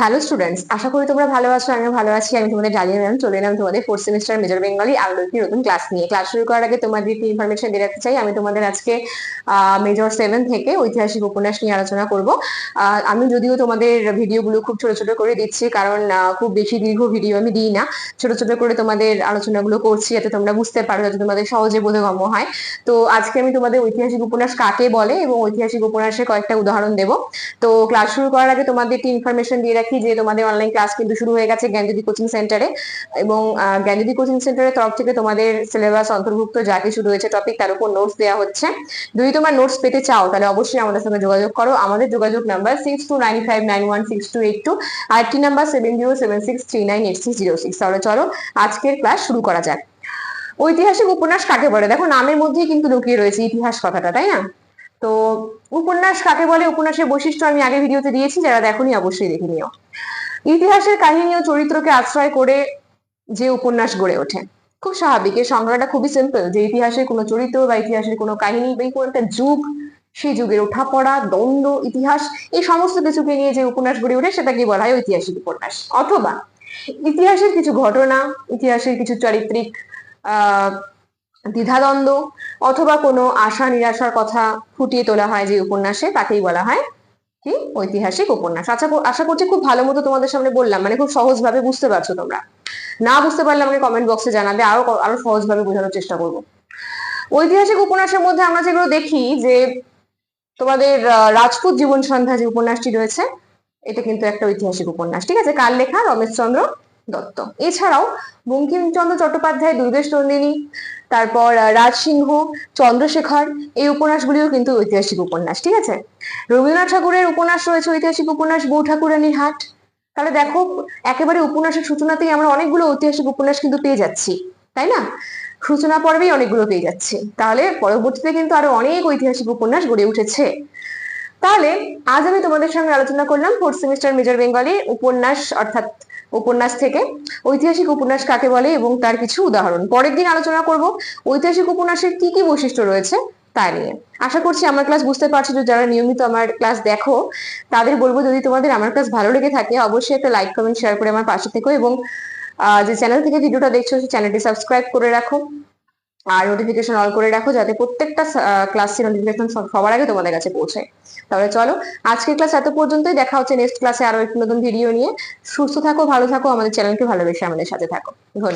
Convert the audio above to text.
Hello students আশা করি তোমরা ভালো আছো, আমিও ভালো আছি। আমি তোমাদের ডালিয়া ম্যাম চলে এলাম তোমাদের ফোর্থ সেমিস্টার মেজর বেঙ্গলি আরও একটি নতুন ক্লাস নিয়ে। ক্লাস শুরু করার আগে তোমাদের একটি ইনফরমেশন দিয়ে রাখতে চাই। আমি তোমাদের আজকে মেজর সেভেন থেকে ঐতিহাসিক উপন্যাস নিয়ে আলোচনা করব। আমি যদিও তোমাদের ভিডিওগুলো খুব ছোট ছোট করে দিচ্ছি, কারণ খুব বেশি দীর্ঘ ভিডিও আমি দিই না। ছোট ছোট করে তোমাদের আলোচনাগুলো করছি, যাতে তোমরা বুঝতে পারো, যাতে তোমাদের সহজে বোধগম্য হয়। তো আজকে আমি তোমাদের ঐতিহাসিক উপন্যাস কাকে বলে এবং ঐতিহাসিক উপন্যাসের কয়েকটা উদাহরণ দেব। তো ক্লাস শুরু করার আগে তোমাদের একটি ইনফরমেশন দিয়ে রাখি যে তোমাদের অনলাইন ক্লাস কিন্তু শুরু হয়ে গেছে জ্ঞানজ্যোতি কোচিং সেন্টারে এবং জ্ঞানজ্যোতি কোচিং সেন্টারের তরফ থেকে তোমাদের সিলেবাস অন্তর্ভুক্ত যা কিছু রয়েছে টপিক তার উপর নোটস দেওয়া হচ্ছে। যদি তোমরা নোটস পেতে চাও, তাহলে অবশ্যই আমাদের সঙ্গে যোগাযোগ করো। আমাদের যোগাযোগ number six two nine five nine one six two eight two আর একটি number seven zero seven six three nine eight six zero six তাহলে চলো আজকের ক্লাস শুরু করা যাক। ঐতিহাসিক উপন্যাস কাকে বলে? দেখো, নামের মধ্যেই কিন্তু লুকিয়ে রয়েছে ইতিহাস কথাটা, তাই না? তো উপন্যাস কাকে বলে? উপন্যাসের বৈশিষ্ট্য আমি আগে ভিডিওতে দিয়েছি, যারা দেখোনি অবশ্যই দেখে নিও। ইতিহাসের কাহিনী ও চরিত্রকে আশ্রয় করে যে উপন্যাস গড়ে ওঠে। খুব স্বাভাবিক, এর সংজ্ঞাটা খুবই সিম্পল যে ইতিহাসের কোনো চরিত্র বা ইতিহাসের কোনো কাহিনী বা কোনো একটা যুগ, সেই যুগের ওঠাপড়া দ্বন্দ্ব, ইতিহাস, এই সমস্ত কিছুকে নিয়ে যে উপন্যাস গড়ে ওঠে, সেটাকে বলা হয় ঐতিহাসিক উপন্যাস। অথবা, ইতিহাসের কিছু ঘটনা, ইতিহাসের কিছু চারিত্রিক, আহ দ্বিধাদ্বন্দ্ব অথবা কোনো আশা নিরাশার কথা ফুটিয়ে তোলা হয় যে উপন্যাসে, তাকেই বলা হয় কি? ঐতিহাসিক উপন্যাস। কর- আশা করছি খুব ভালো মতো তোমাদের সামনে বললাম মানে খুব সহজভাবে বুঝতে পারছ তোমরা। না বুঝতে পারলে আমাকে কমেন্ট বক্সে জানাবে, আরও আরও সহজভাবে বোঝানোর চেষ্টা করব। ঐতিহাসিক উপন্যাসের মধ্যে আমরা যেগুলো দেখি যে তোমাদের রাজপুত জীবন সন্ধ্যা যে উপন্যাসটি রয়েছে, এটা কিন্তু একটা ঐতিহাসিক উপন্যাস, ঠিক আছে? কার লেখা? রমেশচন্দ্র দত্ত। এছাড়াও বঙ্কিমচন্দ্র চট্টোপাধ্যায়, দুর্গেশ নন্দিনী, তারপর রাজসিংহ, চন্দ্রশেখর, এই উপন্যাসগুলিও কিন্তু ঐতিহাসিক উপন্যাস, ঠিক আছে? রবীন্দ্রনাথ ঠাকুরের উপন্যাস রয়েছে ঐতিহাসিক উপন্যাস বউ ঠাকুরানীর হাট তাহলে দেখো, একেবারে উপন্যাসের সূচনাতেই আমরা অনেকগুলো ঐতিহাসিক উপন্যাস কিন্তু পেয়ে যাচ্ছি, তাই না? সূচনা পর্বেই অনেকগুলো পেয়ে যাচ্ছি। তাহলে পরবর্তীতে কিন্তু আরও অনেক ঐতিহাসিক উপন্যাস গড়ে উঠেছে। তাহলে আজ আমি তোমাদের সঙ্গে আলোচনা করলাম ফোর্থ সেমিস্টার মেজর বেঙ্গলি উপন্যাস, অর্থাৎ উপন্যাস থেকে। ঐতিহাসিক উপন্যাস কাকে বলে এবং তার কিছু উদাহরণ। পরের দিন আলোচনা করব ঐতিহাসিক উপন্যাসের কি কি বৈশিষ্ট্য রয়েছে তা নিয়ে। আশা করছি আমার ক্লাস বুঝতে পারছ যে যারা নিয়মিত আমার ক্লাস দেখো, তাদের বলব যদি তোমাদের আমার ক্লাস ভালো লেগে থাকে, অবশ্যই একটা লাইক কমেন্ট শেয়ার করে আমার পাশে থেকো এবং যে চ্যানেল থেকে ভিডিওটা দেখছ, সেই চ্যানেলটি সাবস্ক্রাইব করে রাখো। আর নোটিফিকেশন অল করে রাখো যাতে প্রত্যেকটা ক্লাসের নোটিফিকেশন সবার আগে তোমাদের কাছে পৌঁছায় তাহলে চলো, আজকের ক্লাস এত পর্যন্তই। দেখা হচ্ছে নেক্সট ক্লাসে আরও একটু নতুন ভিডিও নিয়ে। সুস্থ থাকো, ভালো থাকো, আমাদের চ্যানেলকে ভালোবেসে আমাদের সাথে থাকো। ধন্যবাদ।